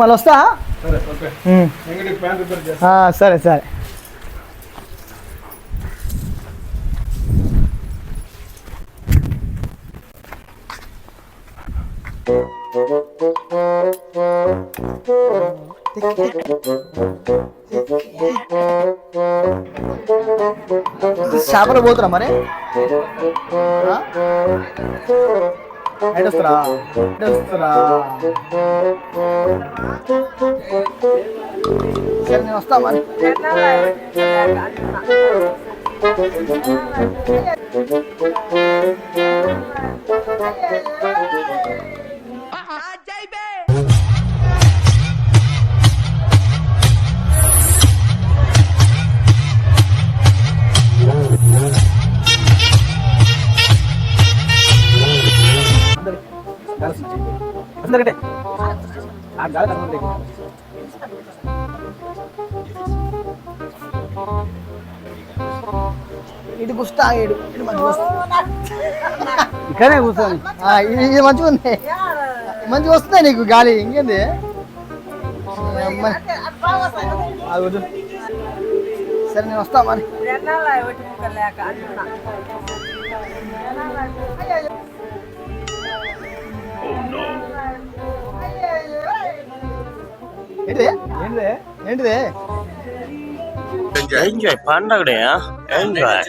మళ్ళీ వస్తా? సరే సరే సరే. చేపలు పోతురా మరి? ఆ? ఎటు వస్తురా ఎటు వస్తురా సరే నేను వస్తా మరి. అందరికంటే ఆ గాలి తక్కువ ఇటు కుస్తా ఇడు ఇటు మంచిగా ఇక్కడే కూర్చొని ఇది మంచిగా ఉంది. మంచిగా వస్తుంది నీకు గాలి. ఇంకేంది. సరే నేను వస్తా మరి. ఏంటిది? ఏంటిది? ఏంటిది? ఎంజాయ్ పండగడే ఎంజాయ్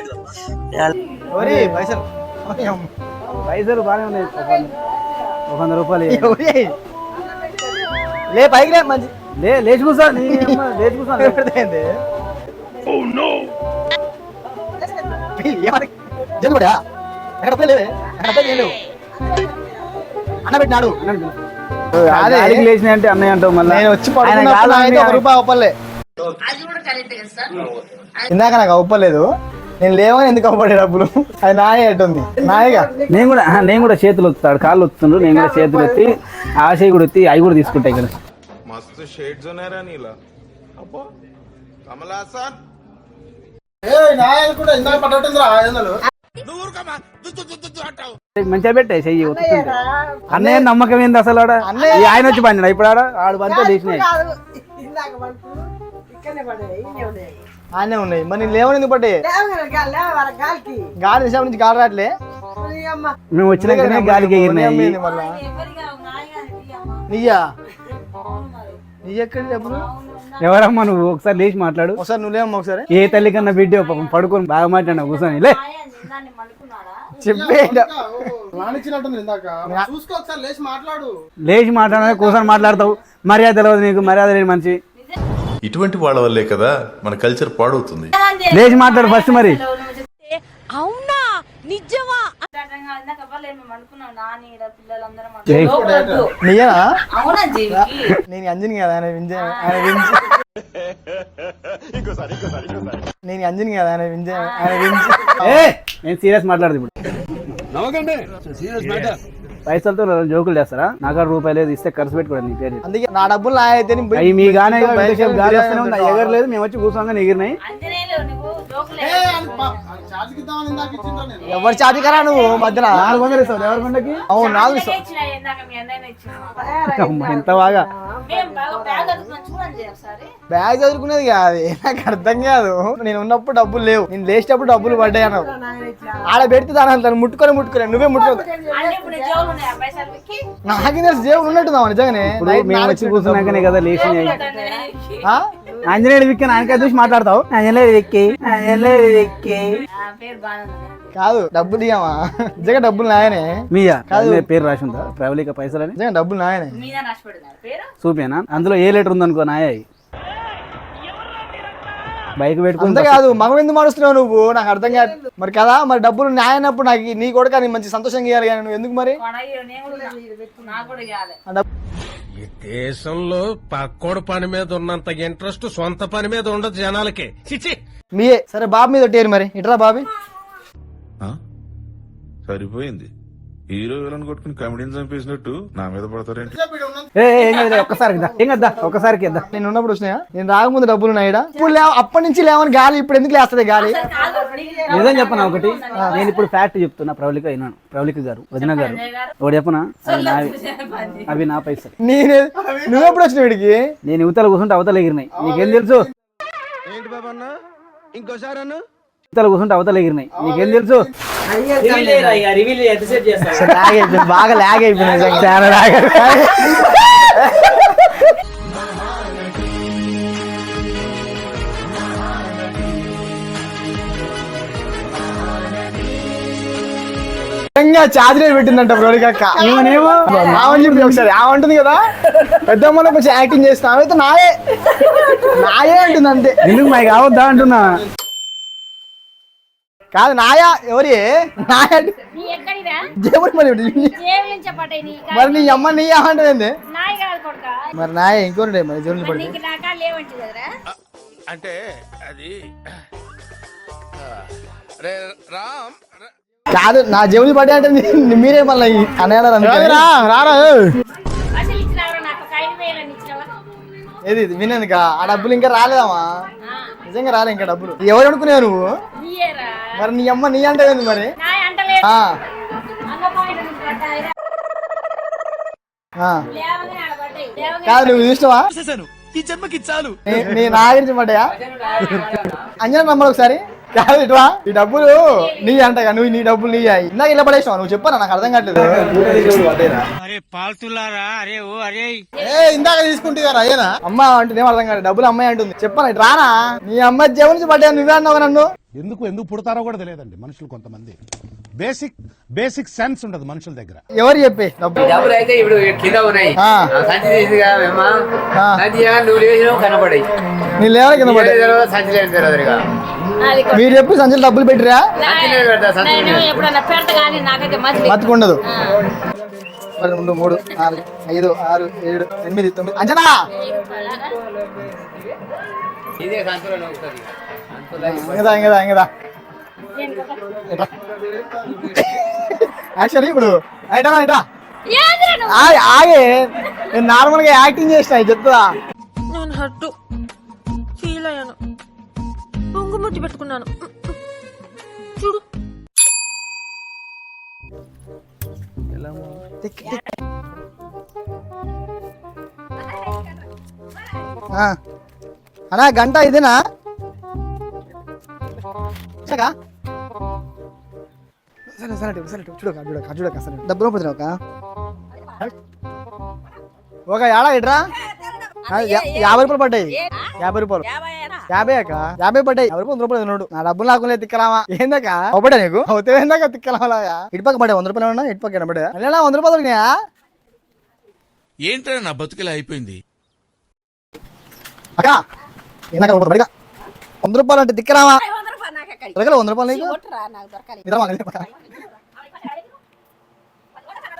ఓరి పైసలు. పైసలు బాగానే ఉన్నాయి. ఒక వంద- రూపాయలు. లే పైకి లే మంచి. లే లేచి కూర్చో లేచి కూర్చో. ఏంది? ఏమని జరుగుడా ఎక్కడ ఎక్కడ పోయలేవు అన్న పెట్టినాడు. గాలికి లేచిన అంటే అన్నయ్య అంటావు మళ్ళీ. నేను వచ్చి పడుకున్నప్పుడు ఇందాక నాకు అవ్వలేదు నేను లేవని ఎందుకు అవ్వడే డబ్బులు? అది నాయ అట్టుంది నాయగా? నేను కూడా నేను కూడా చేతులు వస్తాడు కాళ్ళు వస్తుండ్రు నేను కూడా చేతులు ఎత్తి ఆశయ కూడా ఎత్తి అవి కూడా తీసుకుంటాయి కదా మస్తు షేడ్స్ ఉన్నారా నీలా. అబ్బో. కమలాసన్ ఏ ఇందాక పట్టట్టుందిరా మంచిగా పెట్టే చెయ్యి అన్నయ్య నమ్మకం ఏంది అసలు ఆడ? ఈ ఆయన వచ్చి పండినా ఇప్పుడు ఆడ? ఆడు పంటే తీసినాయి. ఆనే ఉన్నాయి. మరి నేను లేవని ఎందుకు పట్టే గాలి దిశ నుంచి గాలి రావట్లే. మేము వచ్చినాకనే గాలికి ఎగిరినాయి. నియ్యా నియ్య ఎక్కడ ఎవరమ్మా నువ్వు? ఒకసారి లేచి మాట్లాడు. ఒకసారి నువ్వు లేవమ్మా ఒకసారి. ఏ తల్లి కన్నా బిడ్డ పాపం పడుకొని బాగా మాట్లాడినా కూర్చొని. లే. చెప్పే చూసుకో ఒకసారి లేచి మాట్లాడు. కూర్చొని మాట్లాడతావు. మర్యాద తెలియదు నీకు మర్యాద లేని మనిషి. ఇటువంటి వాళ్ళ వల్లే కదా మన కల్చర్ పాడవుతుంది. లేచి మాట్లాడు ఫస్ట్ మరి. అవునా? నిజమా? అవునా జీవికి? నేను అంజని కదా ఆయన వింజ ఆయన వింజ నేను అంజని కదా ఆయన వింజ ఆయన వింజ నేను సీరియస్ మాట్లాడదు ఇప్పుడు. పైసలతో జోకులు చేస్తారా? నాకు రూపాయలు లేదు ఇస్తే ఖర్చు పెట్టుకోండి నీ పేరు. అందుకే నా డబ్బులు నా అయితే నేను పోయి- అవి మీ గానే గాలి వస్తూనే ఎగరలేదు మేము వచ్చి కూర్చోగా ఎగిరినాయి. నువ్వు ఎవరు చాటి కరా నువ్వు మధ్యలో నాలుగు వందలు ఇస్తావు ఎవరి కొండకి? అవును నాలుగు ఇస్తావు. ఎంత బాగా. బ్యాగ్ చదువుకునేది కాదు నాకు అర్థం కాదు. నేను ఉన్నప్పుడు డబ్బులు లేవు నేను లేచేటప్పుడు డబ్బులు పడ్డాయి అన్నావు. ఆడ పెడితే దాని అంత ముట్టుకొని ముట్టుకోలే నువ్వే ముట్టుకో. నాకు తెలుసు జేబులు ఉన్నట్టున్నావు నిజంగానే. మేము వచ్చి కూర్చున్నాకనే కదా లేచి? ఆంజనేయుడు విక్కి ఆయనకాయ చూసి మాట్లాడతావు? ఆంజనేయుడు విక్కి ఆంజనేయుడు విక్కి. కాదు డబ్బులు ఇయ్యమా నిజంగా డబ్బులు నాయనే. మీయా? కాదు. పేరు రాసి ఉందా? ప్రవళిక పైసలని నిజంగా డబ్బులు నాయనే. చూపేనా అందులో ఏ లెటర్ ఉందనుకో నాయ బైక్ అంత పెట్టుకుంటా కాదు మగం ఎందుకు మారుస్తున్నావు నువ్వు? నాకు అర్థం కాదు. మరి కదా మరి డబ్బులు నాయనప్పుడు నాకు నీ కూడా నీ మంచి సంతోషంగా ఇవ్వాలి కానీ నువ్వు ఎందుకు మరి? ఈ దేశంలో పక్కోడు పని మీద ఉన్నంత ఇంట్రెస్ట్ సొంత పని మీద ఉండదు జనాలకి. మీయే. సరే బాబు మీద ఒట్టేరు మరి. ఇట్రా బాబీ. సరిపోయింది. హీరో విలన్ కొట్టుకుని కమెడీని చంపేసినట్టు నా మీద పడతారేంటి? ఏ ఏ, కదా ఒక్కసారికి దా ఏం కదా ఒక్కసారికి ఇద్దా నేను ఉన్నప్పుడు వచ్చినాయా? నేను రాకముందు డబ్బులు ఉన్నాయిడా ఇప్పుడు లేవ అప్పటి నుంచి లేవని గాలి ఇప్పుడు ఎందుకు లేస్తుంది గాలి? నిజం చెప్పనా ఒకటి? నేను ఇప్పుడు ఫ్యాక్ట్ చెప్తున్నా ప్రవళిక అయినాను ప్రవళిక గారు వదిన గారు. ఒకటి చెప్పనా? అవి నావి అవి నా పైసలు. నేనే నువ్వెప్పుడు వచ్చిన వీడికి నేను యువతలు కూర్చుంటే అవతల ఎగిరినాయి. నీకేం తెలుసు? ఏంటి బాబా ఇంకోసారి కూర్చుంటే అవతల ఎగిరినాయి. నీకేం తెలుసు? బాగా లాగ్ అయిపోయింది నిజంగా. చాలా లాగ్. నిజంగా పెట్టిందంట ఏమనేమో ఆమెను చెప్పి ఒకసారి ఆమె ఉంటుంది కదా పెద్దమ్మలో కొంచెం యాక్టింగ్ చేస్తా ఆమె అయితే నాయే. నాయే అంటుంది అంతే. ఎందుకు మాకు కావద్దా అంటున్నా? కాదు నాయా ఎవరి? నాయ. మరి మరి నీ అమ్మ నీ అంటే మరి నాయ ఇంకోటి మరి దేవుని పడి అంటే అది రే రామ్ కాదు నా జవుని పడ్డా అంటే మీరే మళ్ళీ రారా ఇచ్చినావా ఏది ఇది? వినేందుక ఆ డబ్బులు ఇంకా రాలేదమ్మా. నిజంగా రాలే ఇంకా డబ్బులు. ఎవరు అనుకునేవు నువ్వు? మరి నీ అమ్మ నీ అంటే ఏంది మరి? ఆ, ఆ. కాదు నువ్వు చూసినావా? ఈ జన్మకి చాలు. నీ- నీ నా గురించి పడ్డాయా? అంజనా నమ్మరు ఒకసారి. కాదు ఇట్లా ఈ డబ్బులు నీ అంట నువ్వు నీ డబ్బులు నీ ఇందాక ఇలా పడేసినావు నువ్వు చెప్పాను? నాకు అర్థం కావట్లేదు. ఏ ఇందాక తీసుకుంటే కదా అయ్యనా? అమ్మ అంటే ఏం అర్థం కాదు డబ్బులు అమ్మాయి అంటుంది. చెప్పాను ఇటు రానా? నీ అమ్మ జేబు నుంచి పడ్డా నువ్వే అన్నావు నన్ను? ఎందుకు ఎందుకు పుడతారో కూడా తెలియదండి మనుషులు కొంతమంది. బేసిక్ బేసిక్ సెన్స్ ఉండదు మనుషుల దగ్గర. ఎవరు చెప్పి? డబ్బులు డబ్బులు అయితే ఇప్పుడు కింద ఉన్నాయి. ఆ. ఆ సంచి తీసిగా మేము ఆ. సంచి తీయగా నువ్వు లేచినావు కనపడాయి. నీ లేవల కింద పడ్డా తెలియదు, సంచి లేదు తెలియదు ఇక. అది కొ- మీరు చెప్పి సంచులు డబ్బులు పెట్టిరా? మతుకుండదు. రెండు మూడు నాలుగు ఐదు ఆరు ఏడు ఎనిమిది తొమ్మిది. అంచనా ఇదే ఇంకదా ఇంకదా ఇంకదా యాక్చువల్లీ ఇప్పుడు ఏందిరా నువ్వు? ఆగే ఆగే. నేను నార్మల్గా యాక్టింగ్ చేసిన చెప్తా నేను హట్టు ఫీల్ అయ్యాను. పొంగుముట్టి పెట్టుకున్నాను. చూడు. అన్నా గంట ఇదేనా? సరేగా? సరే సరే సరే. చూడక చూడక చూడక సరే డబ్బులు పోతున్నా ఒక? ఒక ఏడా ఇట్రా యాభై రూపాయలు పడ్డాయి. యాభై రూపాయలు. యాభై అక్క? యాభై పడ్డాయి. యాభై రూపాయలు వంద రూపాయలు తిన్నాడు. నా డబ్బులు నాకులే తిక్కలామా. ఏందక్క? ఒకటే నీకు? అవుతే ఏందాక తిక్కలాగా ఇటుపక్క పడ్డా వంద రూపాయలు ఉన్నా ఇటుపక్క పడ్డా అలా వంద రూపాయలు దొరికినాయా ఏంట్రా నా బతుకులా అయిపోయింది? అక్క ఏందాక వంద రూపాయలు అంటే తిక్కలామా? దొరకలే వంద రూపాయలు నీకు? ఇద్దరం అక్కడ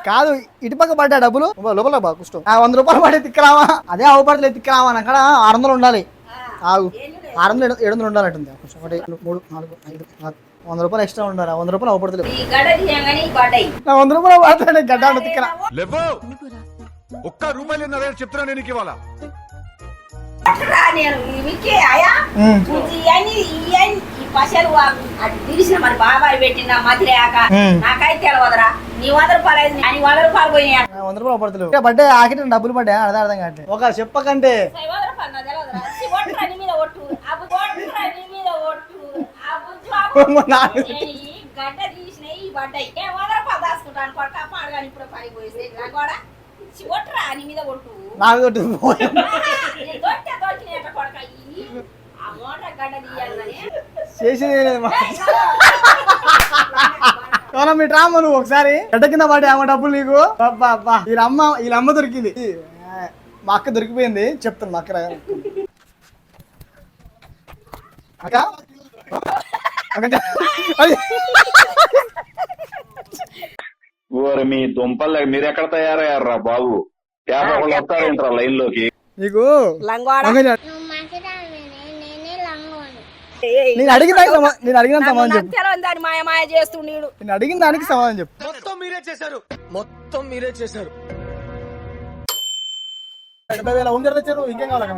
కాదు ఇటుపక్క పడ్డా డబ్బులు? లోపల బా కుష్టం ఆ వంద రూపాయలు పడే తిక్కరావా? అదే అవపడలే తిక్కరావా అని అక్కడ ఆరు వందలు ఉండాలి. ఆగు. ఆరు వందలు ఏడు- వందలు ఉండాలంటుంది. ఒకటి మూడు నాలుగు ఐదు ఆరు. వంద రూపాయలు ఎక్స్ట్రా ఉండాలి. వంద రూపాయలు అవపడతలేదు వంద రూపాయలు పడతాడు గడ్డ తిక్కరా. ఒక్క రూపాయలు చెప్తున్నా నేను ఇవాళ నేను అది తీసిన మరి బాబాయ్ పెట్టిన ఉమ్. నాకైతే తెలవదురా. నీ వంద రూపాయలు అయింది. అని వంద రూపాయలు పోయినాయి నా వంద రూపాయలు పడతలేవు. పడ్డే ఆఖరి డబ్బులు పడ్డా అర్థం అర్థం కావట్లేదు ఒక చెప్పకంటే. వంద రూపాయలు నాకు తెలవదురా. సి, ఒట్టురా నీ మీద ఒట్టు. అబ్బు ఒట్టురా నీ మీద ఒట్టు. అబ్బు అమ్మ నాకు ఈ గడ్డ తీసినాయి ఈ పడ్డాయి. ఏ వంద రూపాయలు దాచుకుంటాను. కొడక పాడగాని ఇప్పుడు పని పోయి కూడా ఒట్టురా నీ మీద ఒట్టు. నాకు తోటి పోయి. నేను దొరికితే దొరికినాయట కొడక. ఈ ఆ మోటార్ గడ్డ తీయాలని చేసేది మా. డ్రామా నువ్వు ఒకసారి? గడ్డ కింద పడే ఆమె డబ్బులు నీకు? అబ్బా అబ్బా వీళ్ళ అమ్మ వీళ్ళ అమ్మ దొరికింది. మా అక్క దొరికిపోయింది. చెప్తాను మా అక్క. అక్క? మీ దుంపలు మీరు ఎక్కడ తయారయ్యారా బాబు? యాభై వస్తారేంట్రా లైన్లోకి నీకు నేను అడిగిన దానికి నేను అడిగిన సమాధానం చెప్పు. తెలవని దాన్ని మాయ మాయ చేస్తుండీడు. నేను అడిగిన దానికి సమాధానం చెప్పు. మొత్తం మీరే చేశారు. మొత్తం మీరే చేశారు. డెబ్బై వేల ఉంగరం తెచ్చారు ఇంకేం కావాలి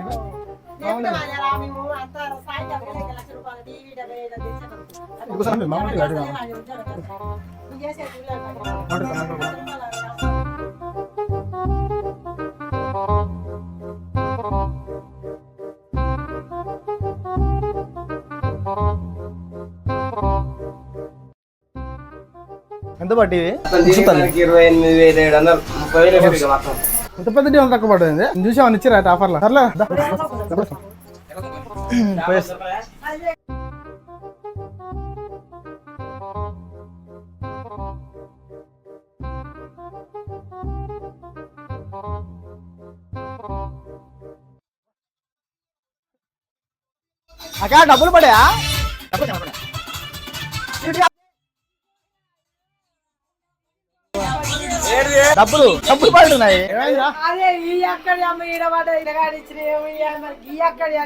మామూలుగా. అడిగాను. ఎంత పట్టి ఇరవై ఎనిమిది వేల ఏడు వందలు ముప్పై వేలు అయిపోయింది ఇక మొత్తం ఎంత పెద్ద డిమాండ్ తక్కువ పడింది చూసి ఏమన్నా ఇచ్చారా ఆఫర్లో సర్లే దా. పోయేస్తా. అక్క డబ్బులు పడాయా డబ్బులు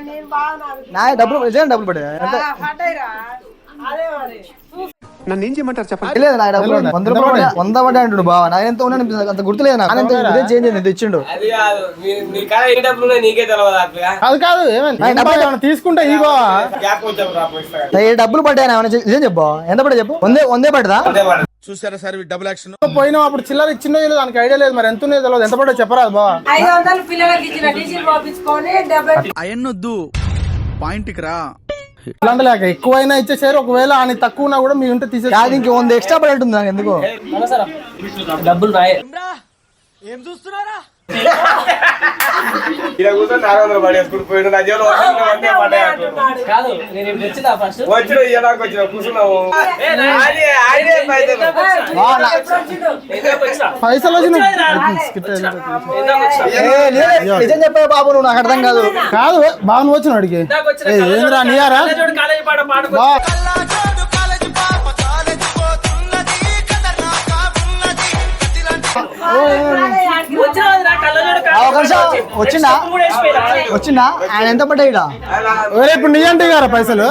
నేను బాగా నా డబ్బులు నిజంగా డబ్బులు పడాయి ఎంత పడ్డాయిరా? అదే మరి. లేదు నా డబ్బులు ఉన్నాయి. వంద రూపాయలు పడ్డాయి. వంద పడ్డా అంటుండు బావ. నా ఎంత ఉన్నాను అంత గుర్తులేదు నాకు. అంత ఇదే చేంజ్ అయింది తెచ్చిండు. అది కాదు. నీ- నీ కాడ ఏ డబ్బులు ఉన్నాయి నీకే తెలియదు అట్లా అది కాదు ఏమైంది నా డబ్బులు ఏమన్నా తీసుకుంటే ఈ బావా. ఏ డబ్బులు పడ్డాయి ఏమైనా నిజం చెప్పు. ఎంత పడ్డా చెప్పు? వందే వందే పడ్డదా. చూసారా సార్ డబుల్ యాక్షన్ పోయినా అప్పుడు చిల్లర ఇచ్చిందో లేదు దానికి ఐడియా లేదు మరి. ఎంత ఉన్నదో తెలియదు. ఎంత పడో చెప్పరాదు డెబ్బై అయన్నొద్దు పాయింట్కి రా. ఇలాంటి లేక ఎక్కువైనా ఇచ్చేసారు. ఒకవేళ ఆయన తక్కువ ఉన్నా కూడా మీ ఉంటే తీసేసి కాదు ఇంక వంద ఎక్స్ట్రా పడి ఉంటుంది నాకు ఎందుకు? డబ్బులు రాయే ఇలా కూర్చొని నాలుగు వందలు పడేసుకుని పోయిన నా వందే పడ్డాయి. కాదు నేను ఫస్ట్ వచ్చిన ఇయ్యడానికి వచ్చిన పైసలు. నిజం చెప్పే బాబు నువ్వు నాకు అర్థం కాదు. కాదు బాగా నువ్వు వచ్చిన ఏ, ఏందిరా నీయారా? కాలేజీ వచ్చిందా? వచ్చిందా? ఆయన ఎంత పడ్డాయి ఈడ? వేరే ఇప్పుడు నీ అంటే గారా పైసలు?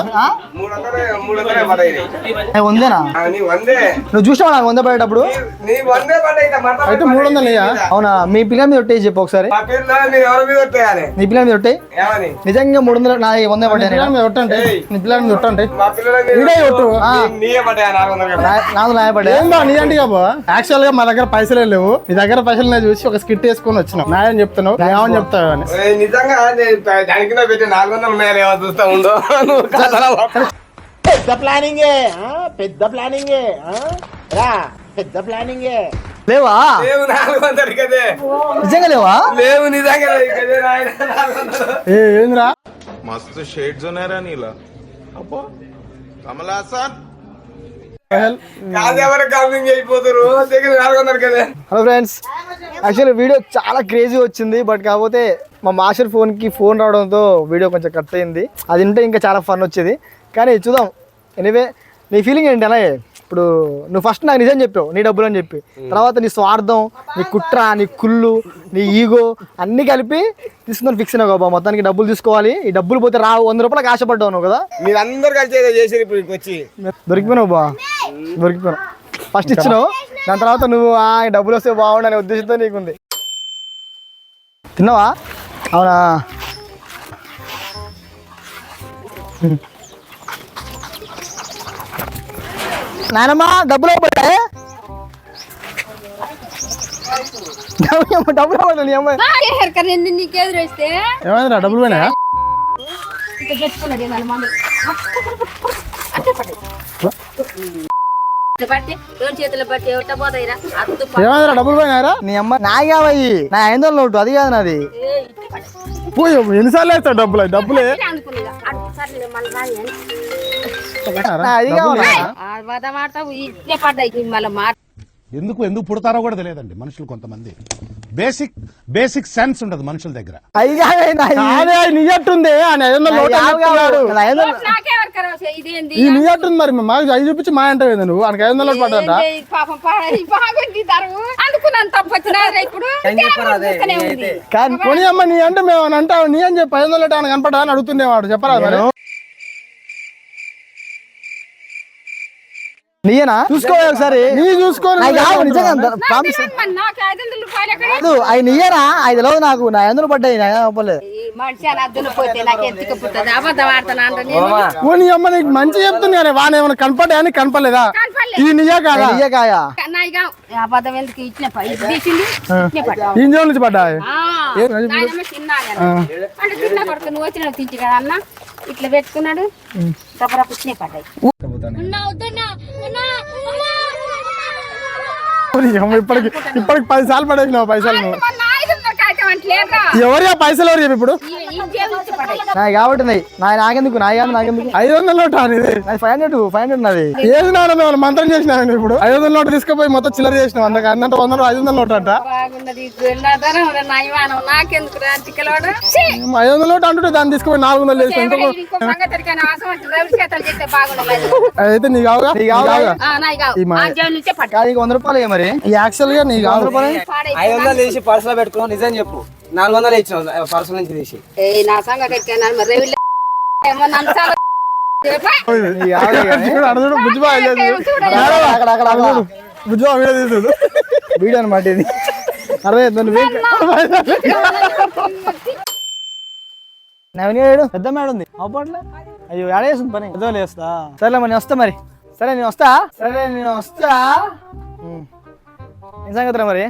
వందేనా? ఆ, నీ వందే. నువ్వు చూసావా నాకు వంద పడేటప్పుడు? అయితే మూడు వందలు? అవునా? మీ పిల్లల మీద ఒట్టేసి చెప్పు ఒకసారి. నీ పిల్లల మీద ఒట్టే నిజంగా మూడు వందలు నా వంద పడ్డాయి పిల్లల మీద ఒట్టంటే? నీ పిల్లల మీద పిల్లల మీద ఈడే కొట్టు. ఆ. నీ- అంటే యాక్చువల్గా మా దగ్గర పైసలే లేవు. నీ దగ్గర పైసలు చూసి ఒక స్కిట్ వేసుకొని న్యాయం చెప్తున్నావు. న్యాయం చెప్తావు అని. నిజంగా దానికి పెట్టి నాలుగు వందలు ఉన్నాయా చూస్తా ఉండో. పెద్ద ప్లానింగ్ పెద్ద ప్లానింగ్ రా పెద్ద ప్లానింగ్. లేవా? లేవు నాలుగు వందలు కదే నిజంగా లేవా? లేవు నిజంగా ఏంద్రా? మస్తు షేడ్స్ ఉన్నారా నీలా. అబ్బో. Kamal Haasan hello friends actually video చాలా క్రేజీ వచ్చింది బట్ కాకపోతే మా మాస్టర్ ఫోన్కి ఫోన్ రావడంతో వీడియో కొంచెం కట్ అయింది. అది ఉంటే ఇంకా చాలా ఫన్ వచ్చేది. కానీ చూద్దాం. ఎనీవే నీ ఫీలింగ్ ఏంటి? అలాగే ఇప్పుడు నువ్వు ఫస్ట్ నాకు నిజం చెప్పావు నీ డబ్బులు అని చెప్పి. తర్వాత నీ స్వార్థం నీ కుట్ర నీ కుళ్ళు నీ ఈగో అన్నీ కలిపి తీసుకుందని ఫిక్స్ అయినావు బాబా. మొత్తానికి డబ్బులు తీసుకోవాలి. ఈ డబ్బులు పోతే రావు. వంద రూపాయలకు ఆశపడ్డావు కదా? మీరు అందరు కలిసి ఇక్కడికి వచ్చి. దొరికిపోయినావు బా. దొరికిపోయినావు. ఫస్ట్ ఇచ్చినావు. దాని తర్వాత నువ్వు ఆ డబ్బులు వస్తే బాగుండు అనే ఉద్దేశంతో నీకుంది. తిన్నావా? అవునా? నాయనమ్మా డబ్బులు పడ్డాయి డబ్బులు పడ్డా నీ అమ్మాయి? నీకు ఎదురేస్తే ఏమైందిరా డబ్బులు పోయినా ఏమైందిరా డబ్బులు పోయినారా నీ అమ్మ నాయగావయ్యి నా ఐదు వందల నోటు అది కాదు నాది. పోయి ఎన్నిసార్లు వేస్తావు డబ్బులు? డబ్బులే. అది కావాలి. ఆ వద మాట ఇట్లే పడ్డాయి మళ్ళీ మాట ఎందుకు ఎందుకు పుడతారో కూడా తెలియదండి మనుషులు కొంతమంది. బేసిక్ బేసిక్ సెన్స్ ఉండదు మనుషుల దగ్గర. అది అదే నిజట్టుంది ఈ నిజట్టుంది మరి మాకు ఐదు చూపించి మా అంటే నువ్వు? ఆయనకి ఐదు వందలు పడ్డట ఏంది? ఇది పాపం పాడి బాగుంది తరువు అనుకున్నాను తప్పు వచ్చినారా ఇప్పుడు. చూస్తూనే ఉంది. కానీ కొని అమ్మ నీ అంటే మేము అని అంటావు. నీ అని చెప్పి ఐదు వందలు ఆయన కనపడ్డా అని అడుగుతుండేవాడు చెప్పరా మరి? నీయేనా? చూసుకో ఒకసారి. నీ కాదు అవి నీయేనా? ఐదు తెలియదు నాకు. నా ఎందుకు పడ్డాయి నా అవ్వలేదు నీ అమ్మ నీకు మంచి చెప్తున్నానే వాని ఏమైనా కనపడ్డా అని కనపడలేదా. ఇది కాదా నీయే కాయా ఇంజన్ నుంచి నువ్వు వచ్చిన కదా అన్న. ఇట్లా పెట్టుకున్నాడు. పడ్డాయి. ఇప్పటికి ఇప్పటికి పది సార్లు పడేసినావు పైసలు నువ్వు. ఎవరు ఆ పైసలు ఎవరు చెప్పు ఇప్పుడు? ఈ- ఈ జేబు నుంచి పడ్డాయి నా కాబట్టి నాయి. నాకెందుకు? నా కాదు నాకెందుకు? ఐదు వందల నోట అనేది నాది ఫైవ్ హండ్రెడ్ ఫైవ్ హండ్రెడ్ నాది. ఏది నాడు నువ్వు మంత్రం నువ్వు ఇప్పుడు? ఐదు వందల నోట తీసుకుపోయి మొత్తం చిల్లర చేసినావు అందుకే అన్నంత వంద ఐదు వందల నోట అంట. ఐదు వందల నోట అంటుంటే దాన్ని తీసుకుపోయి నాలుగు వందలు అయితే నీ కావుగా? నీ కావుగా? నాయి కావు. వంద రూపాయలు మరి. ఈ యాక్చువల్గా నీ కావు పాడైపోయింది. ఐదు వందలు తీసి పర్సులో పెట్టుకో నిజం చెప్పు. నాలుగు వందలు ఇచ్చిన పర్సు నుంచి తీసి. ఏయ్, నా సంగతి ఎక్కాను మరి రవి వీడియో అనమాట ఇది. అరవై నవీన్ గారు పెద్ద మేడ ఉంది. అవ్వట్లే అయ్యో ఏడేస్తుంది పని? పెద్ద లేస్తా సరేలే మరి నేను వస్తా మరి. సరే నేను వస్తా? సరే నేను వస్తా. ఏం సంగతిరా మరి?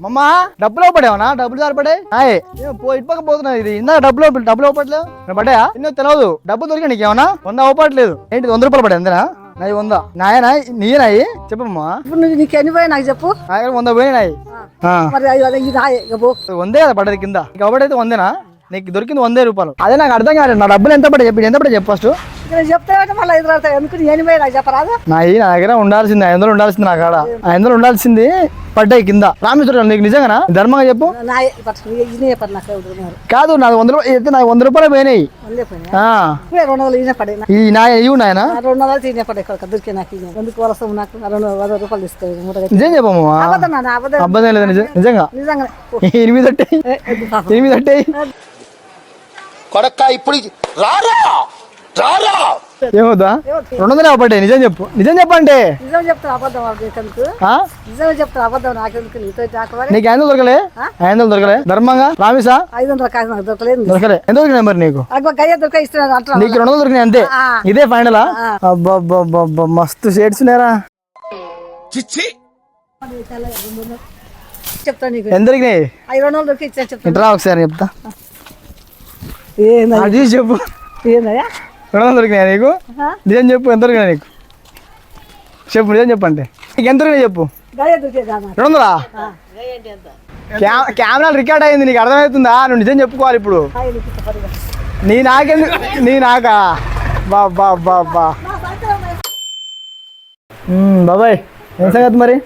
మమ్మా డబ్బులు పడేవనా డబ్బులు సరిపడే ఆయ్ పో ఇటుపక్క పోతున్నా ఇది. ఇందా డబ్బులు డబ్బులు అవ్వట్లేదు పడ్డాయా? ఎన్నో తెలియదు డబ్బులు దొరికా నీకు ఏమన్నా వంద అవ్వట్లేదు ఏంటి వంద రూపాయలు పడే అంతేనా? నాయి వంద. నాయనా నీయనాయి చెప్పమ్మా నీకు ఎన్ని పోయి నాకు చెప్పు. వంద పోయినాయి ఇక. వందే కదా పడ్డది కింద. నీకు ఒకటైతే వందేనా? నీకు దొరికింది వందే రూపాయలు. అదే నాకు అర్థం కాలేదు. నా డబ్బులు ఎంత పడే చెప్పి ఎంత పడే చెప్పు ఫస్ట్ నేను చెప్తే మళ్ళీ ఐదు రావుతాయి ఎందుకు నీ ఎన్ని పోయి నాకు చెప్పరాదు? నా ఈ నా దగ్గర ఉండాల్సింది ఐదు వందలు ఉండాల్సింది నా కాడ. ఐదు వందలు ఉండాల్సింది పడ్డాయి కింద. రామేశ్వరం నీకు నిజంగానా? ధర్మంగా చెప్పు. నా కాదు నాది వంద రూపాయలు అయితే నాకు వంద రూపాయలు పోయినాయి. రెండు వందలు ఈయన పడే ఈ నా ఇవి నాయనా రెండు వందలు తీనే పడే దొరికే నాకు. ఎందుకు వలస నాకు? ఆ రెండు వందల రూపాయలు తీసుకో మూట కట్టి. నిజం అబద్ధం లేదా నిజం నిజంగా. నిజంగా. ఎనిమిది పాపం. ఎనిమిది కొడక్క ఇప్పుడు రారా? ఏమవుతా రెండు వందలు పడ్డాయి నిజం చెప్పు. నిజం చెప్పంటే. నిజం చెప్తాను అబద్ధం? నిజం చెప్తాను అబద్ధం నాకెందుకు? నీతో చాకవాలి నీకు ఐదు వందలు దొరకలే? ఐదు వందలు దొరకలే? ధర్మంగా? ప్రామిసా ఐదు వందల కాదు నాకు దొరకలేదు దొరకలే. ఎంత దొరికినాయి మరి నీకు? నాకు గయ్య దొరక ఇస్తున్నాను నీకు రెండు వందలు దొరికినాయి అంతే. ఇదే ఫైనలా? అబ్బా మస్తు షేడ్స్ నేరా చిచ్చి! చెప్తాను నీకు. ఎంత దొరికినాయి? ఐదు రెండు వందలు దొరికి ఇచ్చాను చెప్తాను ఇంట్రా ఒకసారి చెప్తా. చూసి చెప్పు. ఏందయ్యా? రెండు వందలు దొరికినాయి నీకు? నిజం చెప్పు ఎంత దొరికినాయి నీకు? చెప్పు నిజం చెప్పు అంటే నీకు ఎంత దొరికినాయి చెప్పు? రెండు వందలా కెమెరా రికార్డ్ అయింది నీకు అర్థమవుతుందా? నువ్వు నిజం చెప్పుకోవాలి ఇప్పుడు. నీ నాకెందుకు నీ నాకా? బా బా బా బాబాయ్ ఏం సంగతి మరి?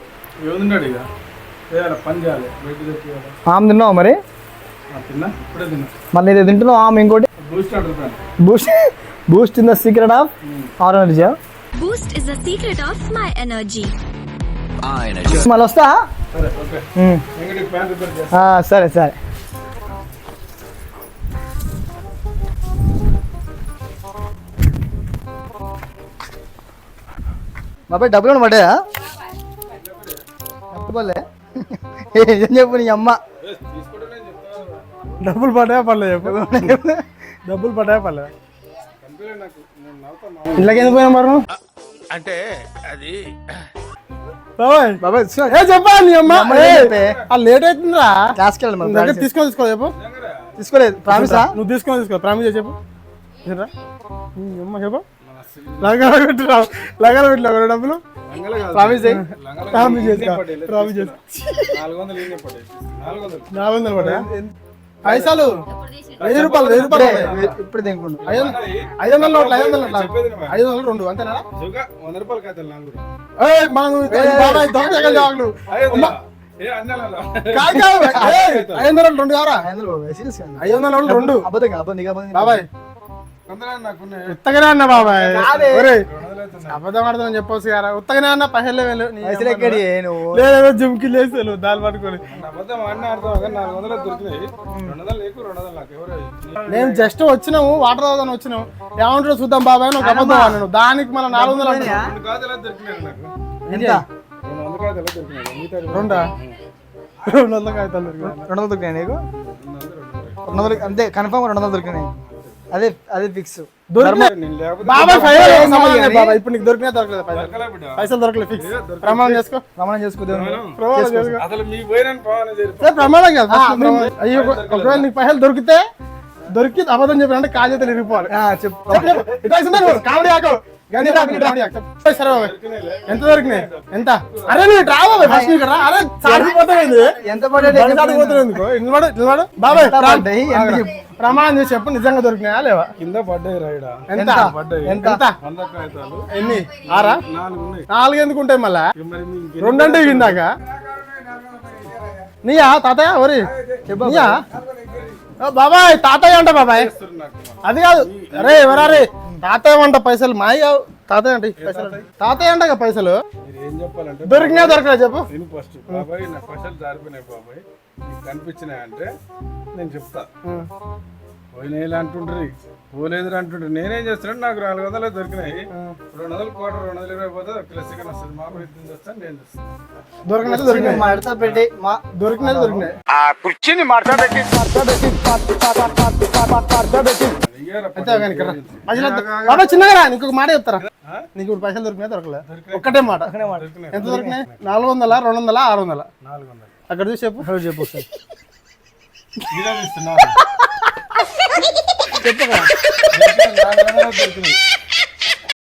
ఆమె తిన్నావు మరి? తిన్నా ఇప్పుడే తిన్నా. మళ్ళీ ఇది తింటున్నావు? ఆమె ఇంకోటి? Boost boost boost in the secret of orange Boost is the secret of my energy. మళ్ళీ వస్తా? సరే ఆ, సరే సరే. బాబాయ్ డబ్బులు పడ్డాయా? డబ్బులే ఏం చెప్పు నీ అమ్మ? డబ్బులు పడ్డాయా పర్లేదు చెప్పు. డబ్బులు పడ్డాయా పర్లేదు? ఇళ్ళకి ఎందుకు పోయినా మరి నువ్వు? అంటే అది బాబాయ్ బాబాయ్ ఏ చెప్పా నీ అమ్మ? ఆ లేట్ అవుతుందిరా. క్లాస్కి దగ్గర తీసుకో తీసుకో చెప్పు. తీసుకోలేదు ప్రామిసా? నువ్వు తీసుకొని తీసుకో ప్రామిస్ చేసి చెప్పు. అమ్మ చెప్పు. లంగాల పెట్టి రావు లంగాల పెట్టి లేవు డబ్బులు? ప్రామిస్ చేయి. ప్రామిస్ చేసుకో ప్రామిస్ చేసుకో నాలుగు వందలు పడ్డా పైసలు వెయ్యి రూపాయలు వెయ్యి రూపాయలు. ఇప్పుడు ఐదు వందలు ఐదు వందల నోట్లు ఐదు వందల నోట్లు. ఐదు వందలు రెండు అంతేనా? వంద రూపాయలు కాదు మనం ఐదు వందల రెండు కావరా ఐదు వందల నోట్లు రెండు. అబద్ధం అబద్ధం బాబాయ్. అన్న బాబాయ్. అబద్ధం ఆడదాం చెప్పొచ్చు కదా. ఉత్తగానే అన్న పైసలు వేలు నీ పైసలు ఎక్కడి నువ్వు. లేదేదో జిమ్కి లేసాను దాని పట్టుకొని. అబద్ధం అన్నీ కానీ నాలుగు వందలు దొరికినాయి. రెండు వందలు లేకు రెండు వందలు నాకు ఎవరు మేము జస్ట్ వచ్చినాము వాటర్ తాగుదాని వచ్చినాము. ఏమంటారో చూద్దాం బాబాయ్ ఒక అబద్ధం అన్నాను దానికి మన నాలుగు వందలు. రెండు కాదులు దొరికినాయి నాకు. ఎంత? రెండు వందల కాదులు దొరికినాయి రెండా రెండు? వందల కాగితాలు దొరికినాయి. రెండు వందలు దొరికినాయి నీకు? రెండు వందలు అంతే కన్ఫామ్ రెండు వందలు దొరికినాయి. అదే అదే ఫిక్స్ ఇప్పుడు నీకు దొరికినా దొరకలేదు పైసలు దొరకలేదు ఫిక్స్ ప్రమాణం చేసుకో. ప్రమాణం ప్రమాణం. కాదు. అయ్యో ఒకవేళ నీకు పైసలు దొరికితే దొరికి అబద్ధం చెప్పినంటే కాజేతలు ఇరిగిపోవాలి చెప్పు. కామెడీ ఆకు ఎంత దొరికినాయి? ఎంత? అరే నువ్వు ఇటు రా బాబాయ్ ఫస్ట్ ఇక్కడ. అరే సాడిపోతుంది ఎంత బాబాయ్. ప్రమాణం చేసి చెప్పు నిజంగా దొరికినాయా లేవా? కింద పడ్డాయి రాయిడా ఎంత? ఎంత? పడ్డాయి. ఎంత? ఎంత? వంద కాగితాలు ఎన్ని? ఆరా? నాలుగు ఉన్నాయి. నాలుగు ఎందుకు ఉంటాయి మళ్ళా? రెండంటే ఇందాక నీయా తాతయ్య ఒరి నీయా? బాబాయ్ తాతయ్య అంట బాబాయ్. అది కాదు. అరే ఎవరారే తాతయ్య అంట పైసలు మాయ కావు. తాతయ్య అంట పైసలు. తాతయ్య అంట పైసలు? మీరు ఏం చెప్పాలంటే దొరికినా దొరకలే చెప్పు. ఫస్ట్ బాబాయ్ నా పైసలు జారిపోయినాయి బాబాయ్. నీకు కనిపించినాయి అంటే నేను చెప్తా. పోయినాయి అంటుండ్రి. పోలేదు అంటుండ్రి. నేనేం చేస్తున్నాను నాకు నాలుగు వందలు దొరికినాయి. రెండు వందలు కోట రెండు వందలు ఇరవై పోతే ఒక చికెన్ వస్తుంది. మా ప్రయత్నం చేస్తాను నేను చేస్తాను దొరికినట్టు దొరికినాయి. మడత పెట్టి మా దొరికినట్టు దొరికినాయి. అయితే కానీ ఇక్కడ రా. బాబా చిన్నగా ఒక మాట చెప్తారా? నీకు ఇప్పుడు పైసలు దొరికినాయి? దొరకలే. ఒక్కటే మాట. ఎంత దొరికినాయి. నాలుగు వందల రెండు వందల ఆరు వందల అక్కడ చూసి చెప్పు. చెప్పు చెప్పు